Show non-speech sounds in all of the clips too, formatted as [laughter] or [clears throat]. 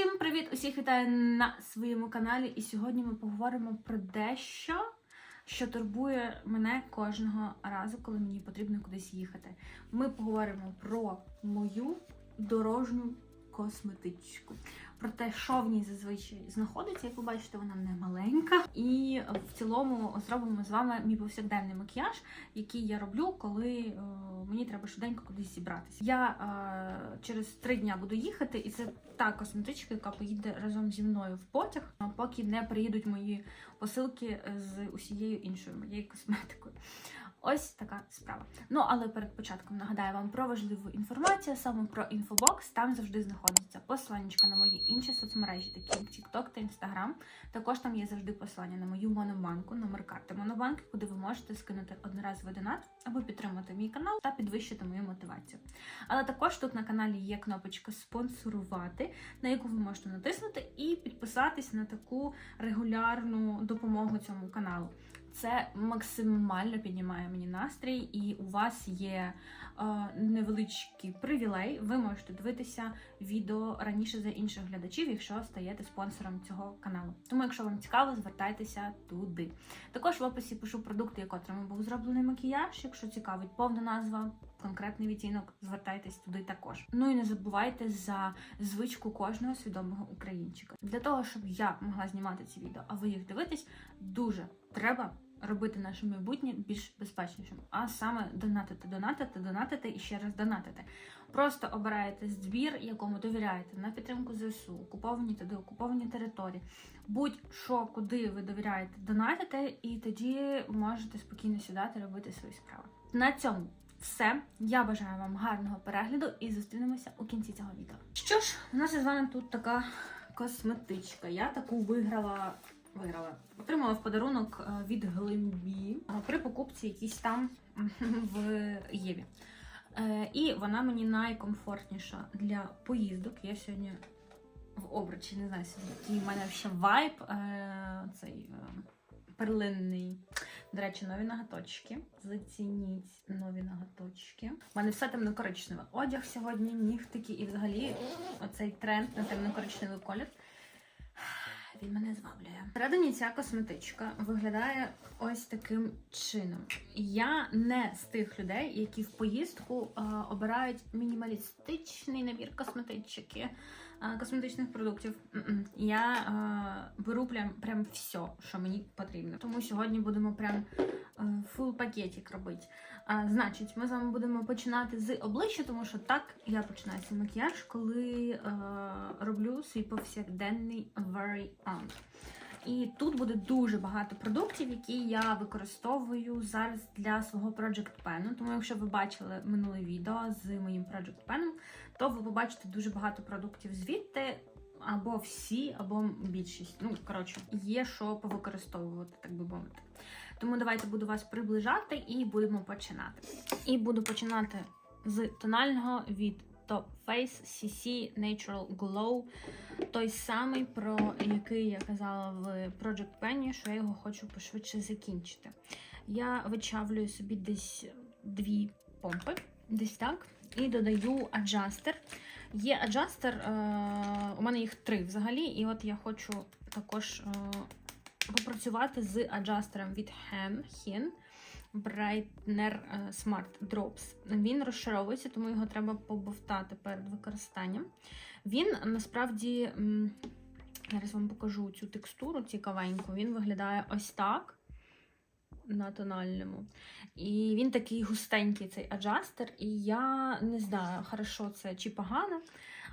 Усім привіт! Усіх вітаю на своєму каналі. І сьогодні ми поговоримо про дещо, що турбує мене кожного разу, коли мені потрібно кудись їхати. Ми поговоримо про мою дорожню косметичку. Про те, що в ній зазвичай знаходиться. Як ви бачите, вона не маленька. І в цілому зробимо з вами мій повсякденний макіяж, який я роблю, коли е, мені треба швиденько кудись зібратися. Я е, через три дня буду їхати, і це та косметичка, яка поїде разом зі мною в потяг, поки не приїдуть мої посилки з усією іншою моєю косметикою. Ось така справа. Ну але перед початком нагадаю вам про важливу інформацію, саме про інфобокс. Там завжди знаходиться посилання на мої інші соцмережі, такі як TikTok та Instagram. Також там є завжди посилання на мою монобанку, номер карти монобанки, куди ви можете скинути одноразовий донат, аби підтримати мій канал та підвищити мою мотивацію. Але також тут на каналі є кнопочка спонсорувати, на яку ви можете натиснути і підписатись на таку регулярну допомогу цьому каналу. Це максимально піднімає мені настрій, і у вас є е, невеличкий привілей. Ви можете дивитися відео раніше за інших глядачів, якщо стаєте спонсором цього каналу. Тому, якщо вам цікаво, звертайтеся туди. Також в описі пишу продукти, котрими був зроблений макіяж. Якщо цікавить повна назва, конкретний відтінок, звертайтесь туди також. Ну і не забувайте за звичку кожного свідомого українчика. Для того, щоб я могла знімати ці відео, а ви їх дивитесь, дуже треба робити наше майбутнє більш безпечнішим. А саме донатити, донатити, донатити і ще раз донатити. Просто обираєте збір, якому довіряєте на підтримку ЗСУ, окуповані та деокуповані території. Будь-що, куди ви довіряєте, донатите, і тоді можете спокійно сідати, робити свої справи. На цьому. Все, я бажаю вам гарного перегляду і зустрінемося у кінці цього відео. Що ж, у нас із вами тут така косметичка. Я таку виграла виграла. Отримала в подарунок е, від Глимбі при покупці якісь там в Єві. Е, І вона мені найкомфортніша для поїздок. Я сьогодні в обручі, не знаю, який в мене ще вайб. Е, цей перлинний. До речі, нові ноготочки. Зацініть нові ноготочки. У мене все темно-коричневе. Одяг сьогодні, нігтики і взагалі оцей тренд на темно-коричневий колір. Він мене зваблює. Всередині ця косметичка виглядає ось таким чином. Я не з тих людей, які в поїздку а, обирають мінімалістичний набір косметички, косметичних продуктів. Я е, беру прям прям все, що мені потрібно. Тому сьогодні будемо прям фул пакетик робити. А, Значить, ми з вами будемо починати з обличчя, тому що так я починаю свій макіяж, коли е, роблю свій повсякденний варіант. І тут буде дуже багато продуктів, які я використовую зараз для свого Project Pen. Тому, якщо ви бачили минуле відео з моїм Project Pen, то ви побачите дуже багато продуктів звідти. Або всі, або більшість. Ну, коротше, є що повикористовувати, так би мовити. Тому давайте буду вас приближати і будемо починати. І буду починати з тонального від Top Face CC Natural Glow. Той самий, про який я казала в Project Penny, що я його хочу пошвидше закінчити. Я вичавлюю собі десь дві помпи, десь так, і додаю аджастер. Є аджастер, е у мене їх три взагалі, і от я хочу також. Е попрацювати з аджастером від Hem Hin Brightener е, Smart Drops. Він розшаровується, тому його треба побовтати перед використанням. Він насправді, зараз вам покажу цю текстуру цікавеньку, він виглядає ось так. На тональному. І він такий густенький, цей аджастер. І я не знаю, хорошо це чи погано,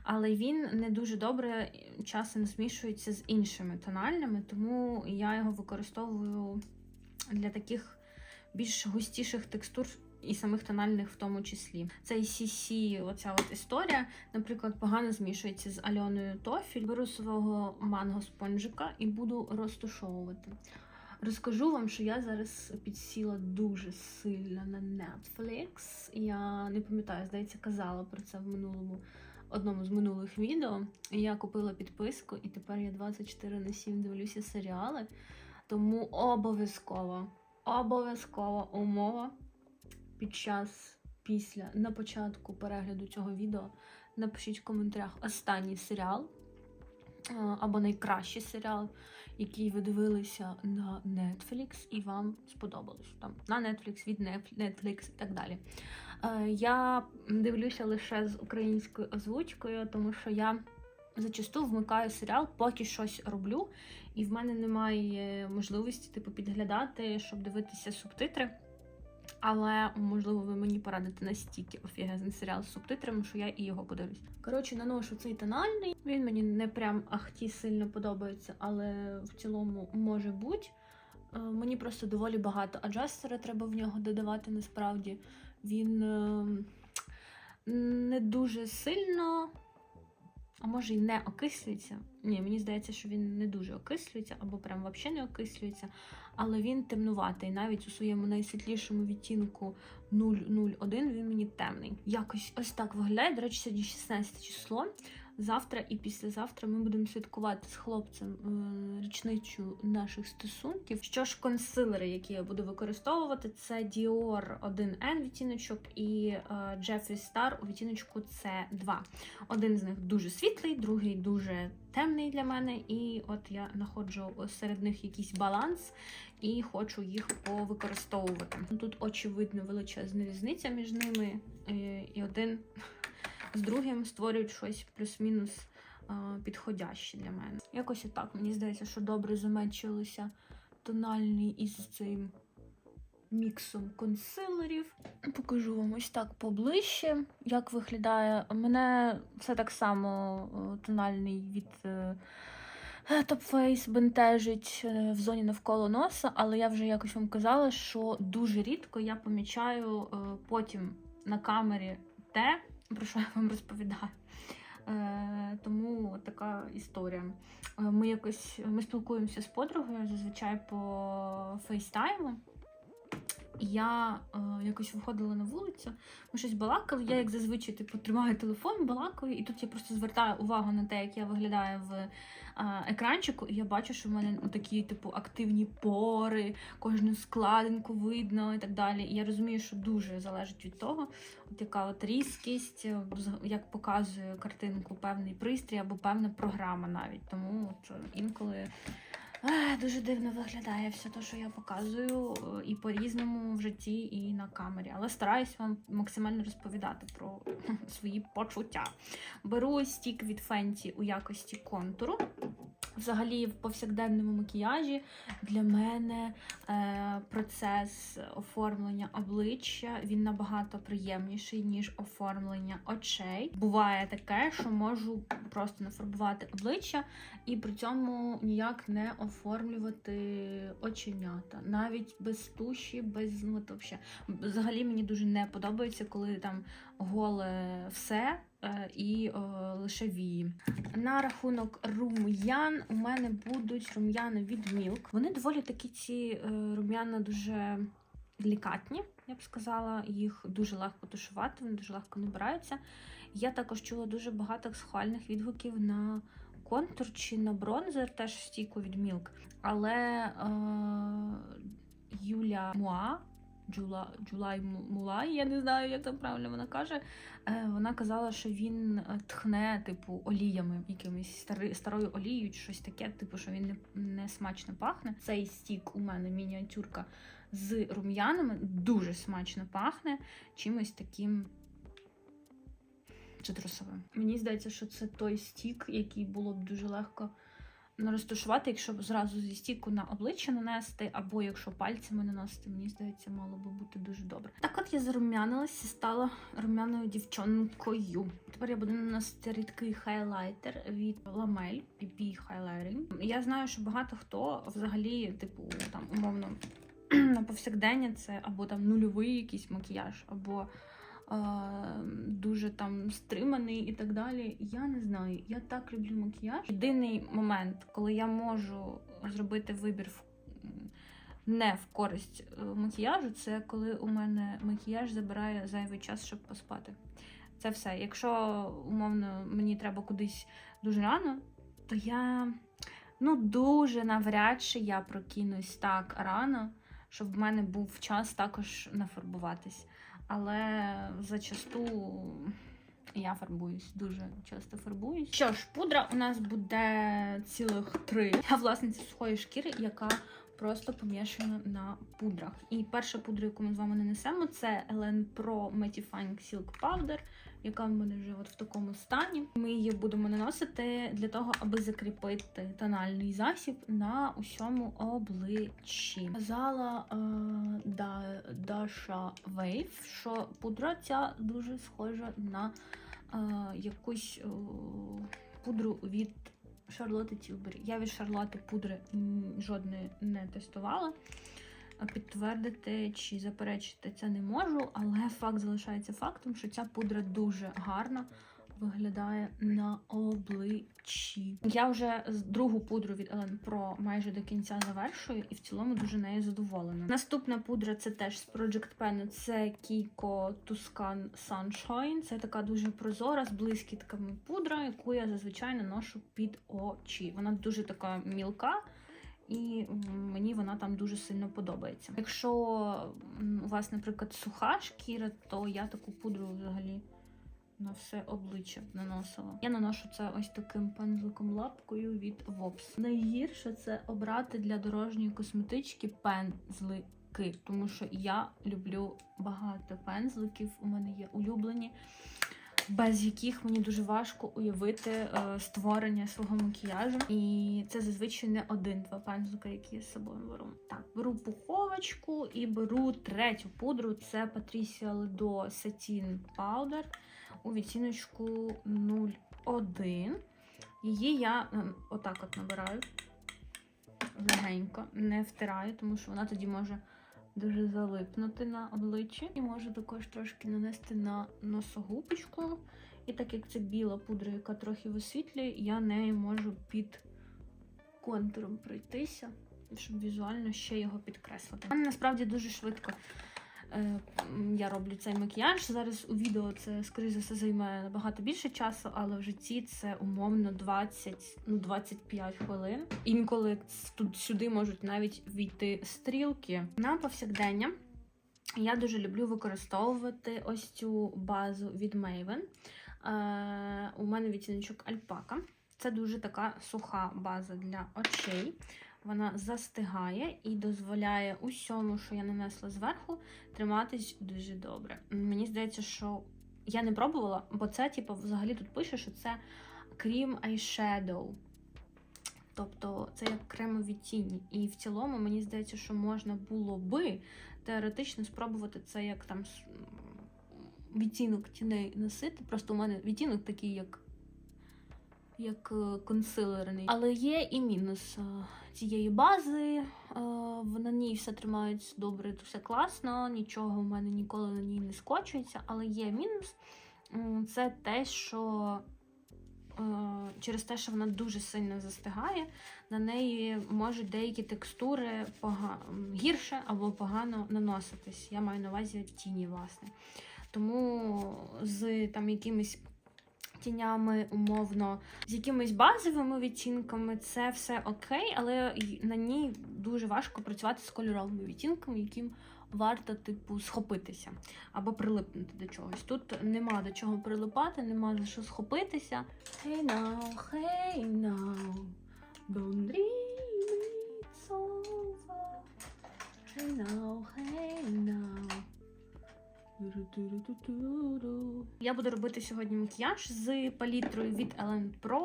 але він не дуже добре часом змішується з іншими тональними, тому я його використовую для таких більш густіших текстур. І самих тональних в тому числі. Цей CC, оця от історія, наприклад, погано змішується з Альоною Тофіль. Беру свого манго спонжика і буду розтушовувати. Розкажу вам, що я зараз підсіла дуже сильно на Netflix. Я не пам'ятаю, здається, казала про це в минулому одному з минулих відео. Я купила підписку, і тепер я 24 на 7 дивлюся серіали. Тому обов'язково, обов'язкова умова під час, після, на початку перегляду цього відео напишіть в коментарях останній серіал, е, або найкращий серіал, який ви дивилися на Netflix і вам сподобалось. Там на Netflix, від Netflix і так далі. Е, Я дивлюся лише з українською озвучкою, тому що я зачасту вмикаю серіал, поки щось роблю, і в мене немає можливості типу підглядати, щоб дивитися субтитри. Але можливо ви мені порадите настільки офігезний серіал з субтитрами, що я і його подивлюсь. Коротше, наношу цей тональний. Він мені не прям ахті сильно подобається, але в цілому може бути. Е, Мені просто доволі багато аджастера треба в нього додавати насправді. Він е, не дуже сильно, а може й не окислюється. Ні, мені здається, що він не дуже окислюється, або прям взагалі не окислюється, але він темнуватий. Навіть у своєму найсвітлішому відтінку 001 він мені темний. Якось ось так виглядає. До речі, сьогодні 16 число. Завтра і післязавтра ми будемо святкувати з хлопцем е, річницю наших стосунків. Що ж, консилери, які я буду використовувати, це Dior 1N відтіночок і е, Jeffree Star у відтіночку C2. Один з них дуже світлий, другий дуже темний для мене. І от я знаходжу серед них якийсь баланс і хочу їх повикористовувати. Тут очевидно величезна різниця між ними, е, і один з другим створюють щось плюс-мінус підходяще для мене. Якось отак. Мені здається, що добре замечилися тональний із цим міксом консилерів. Покажу вам ось так поближче, як виглядає. У мене все так само е, тональний від. Face бентежить е, в зоні навколо носа, але я вже якось вам казала, що дуже рідко я помічаю е, потім на камері те, про що я вам розповідаю. Е, тому така історія. Е, Ми якось ми спілкуємося з подругою зазвичай по фейстайму. Я е, якось виходила на вулицю, ми щось балакали. Я, як зазвичай, типу, тримаю телефон, балакаю, і тут я просто звертаю увагу на те, як я виглядаю в е, екранчику, і я бачу, що в мене такі, типу, активні пори, кожну складинку видно і так далі. І я розумію, що дуже залежить від того, от яка от різкість, е, як показує картинку певний пристрій або певна програма навіть. Тому от е, інколи. Дуже дивно виглядає все те, що я показую, е, і по-різному в житті, і на камері. Але стараюсь вам максимально розповідати про [laughs] свої почуття. Беру стік від Fenty у якості контуру. Взагалі, в повсякденному макіяжі для мене е, процес оформлення обличчя він набагато приємніший, ніж оформлення очей. Буває таке, що можу просто нафарбувати обличчя і при цьому ніяк не оформлювати оченята. Навіть без туші, без ну, от. Взагалі мені дуже не подобається, коли там голе все і е, лише вії. На рахунок рум'ян у мене будуть рум'яни від Milk. Вони доволі такі ці е, рум'яна дуже делікатні, я б сказала. Їх дуже легко тушувати, вони дуже легко набираються. Я також чула дуже багато схвальних відгуків на контур чи на бронзер, теж стійку від Milk. Але е, Юля Муа. Джула, Джулай Мулай, я не знаю, як там правильно вона каже. Е, вона казала, що він е, тхне, типу, оліями, якимись стари, старою олією, чи щось таке, типу, що він не, не смачно пахне. Цей стік у мене мініатюрка з рум'янами дуже смачно пахне чимось таким цитрусовим. Мені здається, що це той стік, який було б дуже легко розташувати, якщо зразу зі стіку на обличчя нанести, або якщо пальцями наносити, мені здається, мало би бути дуже добре. Так от я зарум'янилась і стала рум'яною дівчонкою. Тепер я буду наносити рідкий хайлайтер від Ламель PP Highlighting. Я знаю, що багато хто взагалі, типу, там умовно [clears throat] на повсякдення це або там нульовий якийсь макіяж, або дуже там стриманий і так далі. Я не знаю. Я так люблю макіяж. Єдиний момент, коли я можу зробити вибір в не в користь е, макіяжу, це коли у мене макіяж забирає зайвий час, щоб поспати. Це все. Якщо умовно мені треба кудись дуже рано, то я ну дуже навряд чи я прокинусь так рано, щоб в мене був час також нафарбуватись. Але зачасту Я фарбуюсь, дуже часто фарбуюсь. Що ж, пудра у нас буде цілих три. Я власниця сухої шкіри, яка просто помішана на пудрах. І перша пудра, яку ми з вами нанесемо, це Елен Pro Mattifying Silk Powder, яка в мене вже от в такому стані. Ми її будемо наносити для того, аби закріпити тональний засіб на усьому обличчі. Казала е, да, Даша Вейв, що пудра ця дуже схожа на е, якусь е, пудру від Шарлотти Тілбері. Я від Шарлотти пудри жодної не тестувала. Підтвердити чи заперечити це не можу, але факт залишається фактом, що ця пудра дуже гарна виглядає на обличчі. Я вже другу пудру від Ellen Pro майже до кінця завершую і в цілому дуже нею задоволена. Наступна пудра це теж з Project Pen, це Kiko Tuscan Sunshine. Це така дуже прозора з блискітками пудра, яку я зазвичай наношу під очі. Вона дуже така мілка. І мені вона там дуже сильно подобається. Якщо у вас, наприклад, суха шкіра, то я таку пудру взагалі на все обличчя наносила. Я наношу це ось таким пензликом лапкою від Vops. Найгірше це обрати для дорожньої косметички пензлики, тому що я люблю багато пензликів. У мене є улюблені. Без яких мені дуже важко уявити е, створення свого макіяжу. І це зазвичай не один-два пензлика, які я з собою беру. Так, беру пуховочку і беру третю пудру. Це Patricia Ledo Satin Powder у відтіночку 01. Її я ем, отак от набираю легенько, не втираю, тому що вона тоді може дуже залипнути на обличчі. І можу також трошки нанести на носогубочку. І так як це біла пудра, яка трохи висвітлює, я нею можу під контуром пройтися, щоб візуально ще його підкреслити. Вона насправді дуже швидко я роблю цей макіяж. Зараз у відео це, скоріше за все, займе набагато більше часу, але в житті це умовно 20, ну 25 хвилин. Інколи тут сюди можуть навіть війти стрілки. На повсякдення я дуже люблю використовувати ось цю базу від Maven. Е, у мене відтіночок альпака. Це дуже така суха база для очей. Вона застигає і дозволяє усьому, що я нанесла зверху, триматись дуже добре. Мені здається, що я не пробувала, бо це, типу, взагалі тут пише, що це крім eyeshadow. Тобто це як кремові тіні. І в цілому мені здається, що можна було би теоретично спробувати це як там відтінок тіней носити. Просто у мене відтінок такий, як, як е, консилерний. Але є і мінус е, цієї бази. Е, На ній все тримається добре, все класно, нічого в мене ніколи на ній не скочується. Але є мінус. Це те, що е, через те, що вона дуже сильно застигає, на неї можуть деякі текстури пога... гірше або погано наноситись. Я маю на увазі тіні, власне. Тому з там якимись тінями, умовно, з якимись базовими відтінками це все окей, але на ній дуже важко працювати з кольоровими відтінками, яким варто, типу, схопитися або прилипнути до чогось. Тут нема до чого прилипати, нема за що схопитися. Hey now, hey now, don't dream it's over. Hey now, hey now. Я буду робити сьогодні макіяж з палітрою від Ellen Pro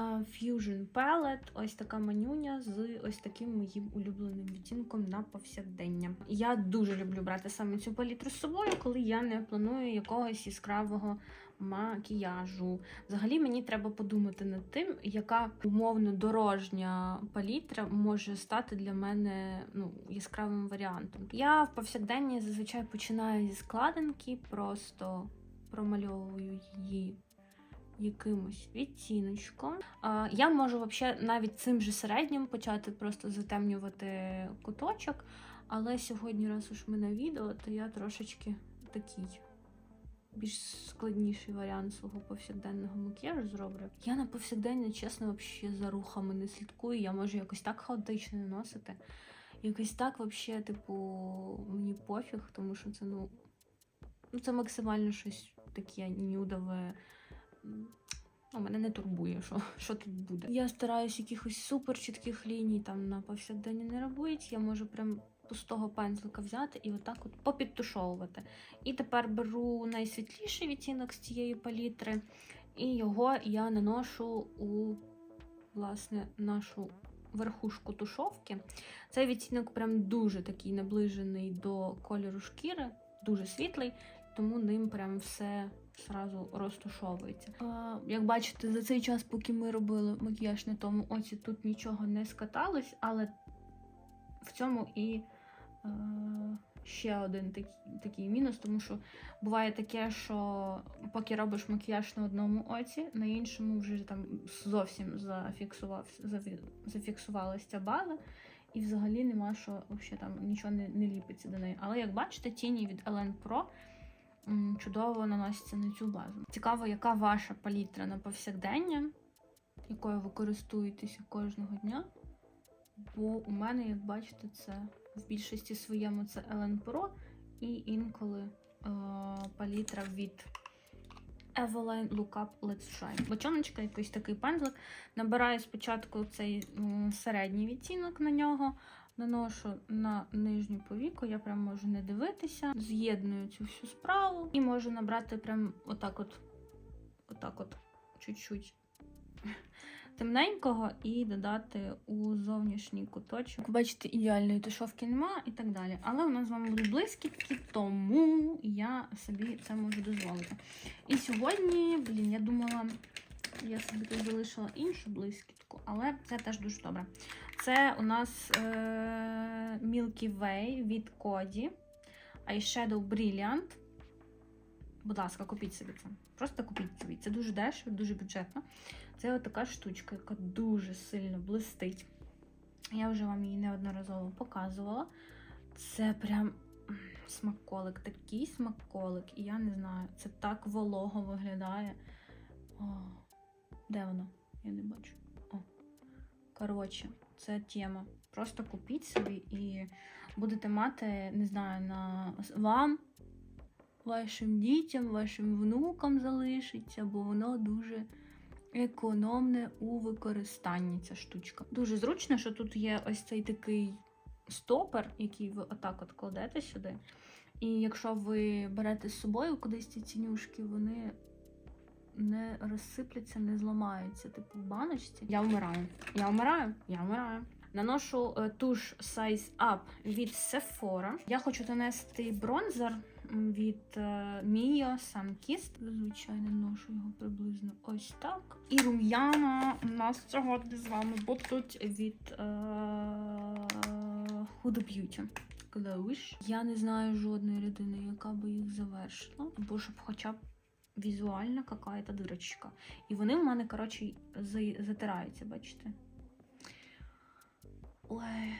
Fusion Palette. Ось така манюня з ось таким моїм улюбленим відтінком на повсякдення. Я дуже люблю брати саме цю палітру з собою, коли я не планую якогось яскравого макіяжу. Взагалі мені треба подумати над тим, яка умовно дорожня палітра може стати для мене ну, яскравим варіантом. Я в повсякденні зазвичай починаю зі складинки, просто промальовую її якимось відтіночком. Я можу взагалі навіть цим же середнім почати просто затемнювати куточок. Але сьогодні, раз уж ми на відео, то я трошечки такий більш складніший варіант свого повсякденного макіяжу зроблю. Я на повсякдення, чесно, взагалі за рухами не слідкую. Я можу якось так хаотично наносити. Якось так, взагалі, типу, мені пофіг, тому що це, ну, ну це максимально щось таке нюдове. Ну, мене не турбує, що, що тут буде. Я стараюсь якихось супер чітких ліній там на повсякденні не робити. Я можу прям пустого пензлика взяти і отак от попідтушовувати. І тепер беру найсвітліший відтінок з цієї палітри, і його я наношу у власне нашу верхушку тушовки. Цей відтінок прям дуже такий наближений до кольору шкіри, дуже світлий, тому ним прям все зразу розтушовується. А, як бачите, за цей час, поки ми робили макіяж на тому оці, тут нічого не скаталось, але в цьому і е, ще один такий, такий мінус, тому що буває таке, що поки робиш макіяж на одному оці, на іншому вже там зовсім зафіксувалася ця база, і взагалі нема що вообще там нічого не, не ліпиться до неї. Але як бачите, тіні від Ellen Pro чудово наносяться на цю базу. Цікаво, яка ваша палітра на повсякдення, якою ви користуєтеся кожного дня. Бо у мене, як бачите, це в більшості своєму це Ellen Pro і інколи е, палітра від Eveline Lookup Let's Shine. Бочоночка, якийсь такий пензлик. Набираю спочатку цей середній відтінок на нього, наношу на нижню повіку, я прям можу не дивитися, з'єдную цю всю справу і можу набрати прям отак от, отак от, чуть-чуть [laughs] темненького і додати у зовнішній куточок. Бачите, ідеальної тушовки нема і так далі. Але у нас з вами будуть блискітки, тому я собі це можу дозволити. І сьогодні, блін, я думала, я собі тут залишила іншу блискітку, але це теж дуже добре. Це у нас е- Milky Way від Коді Eyeshadow Brilliant. Будь ласка, купіть собі це. Просто купіть собі. Це дуже дешево, дуже бюджетно. Це отака штучка, яка дуже сильно блистить. Я вже вам її неодноразово показувала. Це прям смаколик, такий смаколик. І я не знаю, це так волого виглядає. О, де воно? Я не бачу. О. Коротше, це тема. Просто купіть собі і будете мати, не знаю, на вам, вашим дітям, вашим внукам залишиться, бо воно дуже економне у використанні ця штучка. Дуже зручно, що тут є ось цей такий стопер, який ви отак от кладете сюди. І якщо ви берете з собою кудись ці цінюшки, вони не розсипляться, не зламаються. Типу в баночці. Я вмираю. Я вмираю, я вмираю. Наношу е, туш Size Up від Sephora. Я хочу нанести бронзер від е, Mio Sunkissed. Звичайно, ношу його приблизно ось так. І рум'яна у нас сьогодні з вами будуть від е, Huda Beauty. Glowish. Я не знаю жодної людини, яка би їх завершила, або щоб хоча б візуальна какая-то дирочка. І вони в мене, коротше, затираються, бачите? Ой.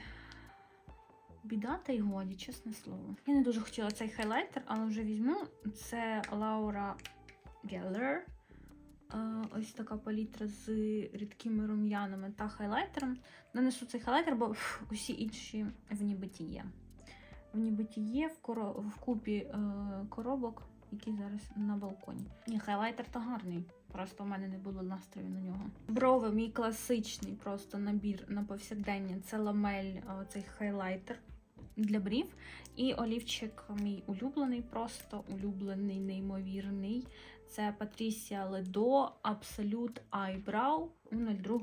Біда та й годі, чесне слово. Я не дуже хотіла цей хайлайтер, але вже візьму. Це Laura Geller. Е, Ось така палітра з рідкими рум'янами та хайлайтером. Нанесу цей хайлайтер, бо усі інші в нібиті є. В нібиті є в купі е, коробок, які зараз на балконі. Ні, хайлайтер то гарний. Просто в мене не було настрою на нього. Брови, мій класичний просто набір на повсякдення. Це ламель, е, цей хайлайтер для брів. І олівчик мій улюблений, просто улюблений, неймовірний. Це Patricia Ledo Absolute Eyebrow у 02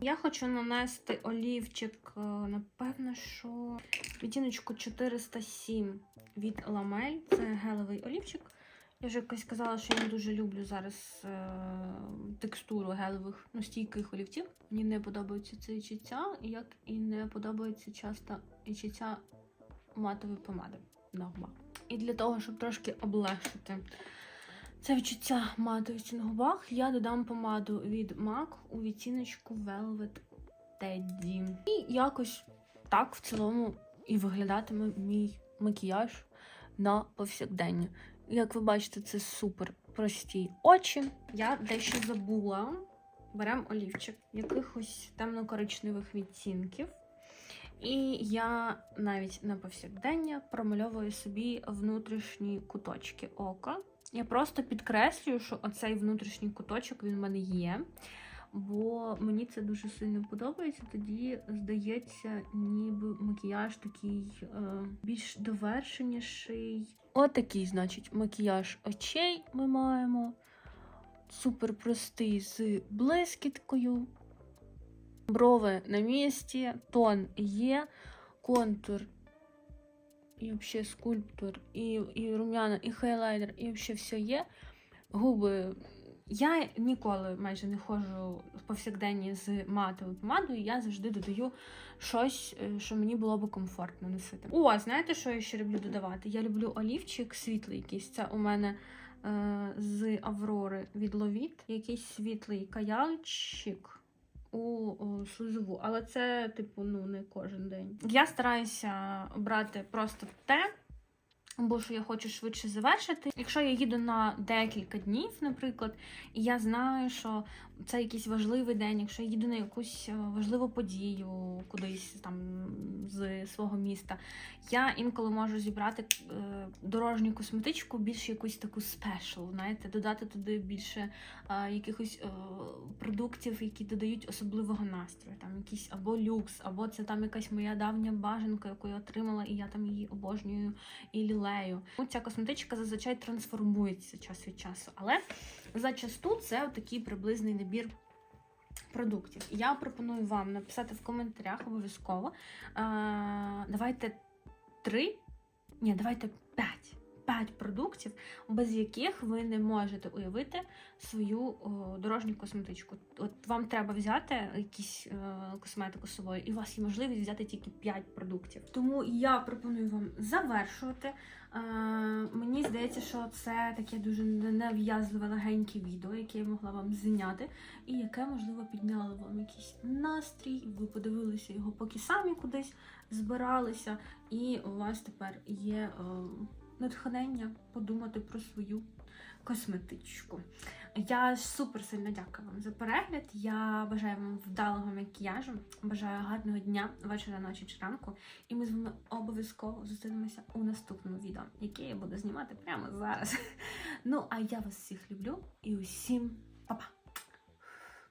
Я хочу нанести олівчик, е, напевно, що відтіночку 407 від Ламель. Це гелевий олівчик. Я вже якось казала, що я не дуже люблю зараз е, текстуру гелевих ну, стійких олівців. Мені не подобаються ці відчуття, як і не подобається часто відчуття матової помади на губах. І для того, щоб трошки облегшити це відчуття матовості на губах, я додам помаду від MAC у відтіночку Velvet Teddy. І якось так в цілому і виглядатиме мій макіяж на повсякдення. Як ви бачите, це супер прості очі. Я дещо забула. Беремо олівчик якихось темно-коричневих відтінків. І я навіть на повсякдення промальовую собі внутрішні куточки ока. Я просто підкреслюю, що оцей внутрішній куточок він в мене є. Бо мені це дуже сильно подобається. Тоді здається, ніби макіяж такий е, більш довершеніший. Отакий, значить, макіяж очей ми маємо. Супер простий з блискіткою. Брови на місці, тон є, контур, і взагалі скульптор, і, і рум'яна, і хайлайтер, і взагалі все є. Губи. Я ніколи майже не ходжу в повсякденні з матовою помадою, я завжди додаю щось, е, що мені було би комфортно носити. О, знаєте, що я ще люблю додавати? Я люблю олівчик світлий якийсь. Це у мене е, з Аврори від Ловіт. Якийсь світлий каяльчик у сузову, але це, типу, ну не кожен день. Я стараюся брати просто те, бо що я хочу швидше завершити. Якщо я їду на декілька днів, наприклад, і я знаю, що це якийсь важливий день, якщо я їду на якусь е, важливу подію кудись там з свого міста, я інколи можу зібрати е, дорожню косметичку, більш якусь таку спешл, знаєте, додати туди більше е, якихось продуктів, які додають особливого настрою. Там якийсь або люкс, або це там якась моя давня бажанка, яку я отримала, і я там її обожнюю і лілею. Ця косметичка зазвичай трансформується час від часу, але зачасту це такий приблизний набір. Продуктів. Я пропоную вам написати в коментарях обов'язково. Давайте три, ні, давайте п'ять. П'ять продуктів, без яких ви не можете уявити свою дорожню косметичку. От вам треба взяти якісь е, косметику з собою, і у вас є можливість взяти тільки 5 продуктів. Тому я пропоную вам завершувати. Е, мені здається, що це таке дуже нав'язливе легеньке відео, яке я могла вам зняти, і яке, можливо, підняло вам якийсь настрій. Ви подивилися його, поки самі кудись збиралися, і у вас тепер є. Натхнення подумати про свою косметичку. Я супер сильно дякую вам за перегляд. Я бажаю вам вдалого макіяжу, бажаю гарного дня, вечора, ночі чи ранку. І ми з вами обов'язково зустрінемося у наступному відео, яке я буду знімати прямо зараз. [laughs] Ну, а я вас всіх люблю і усім па-па!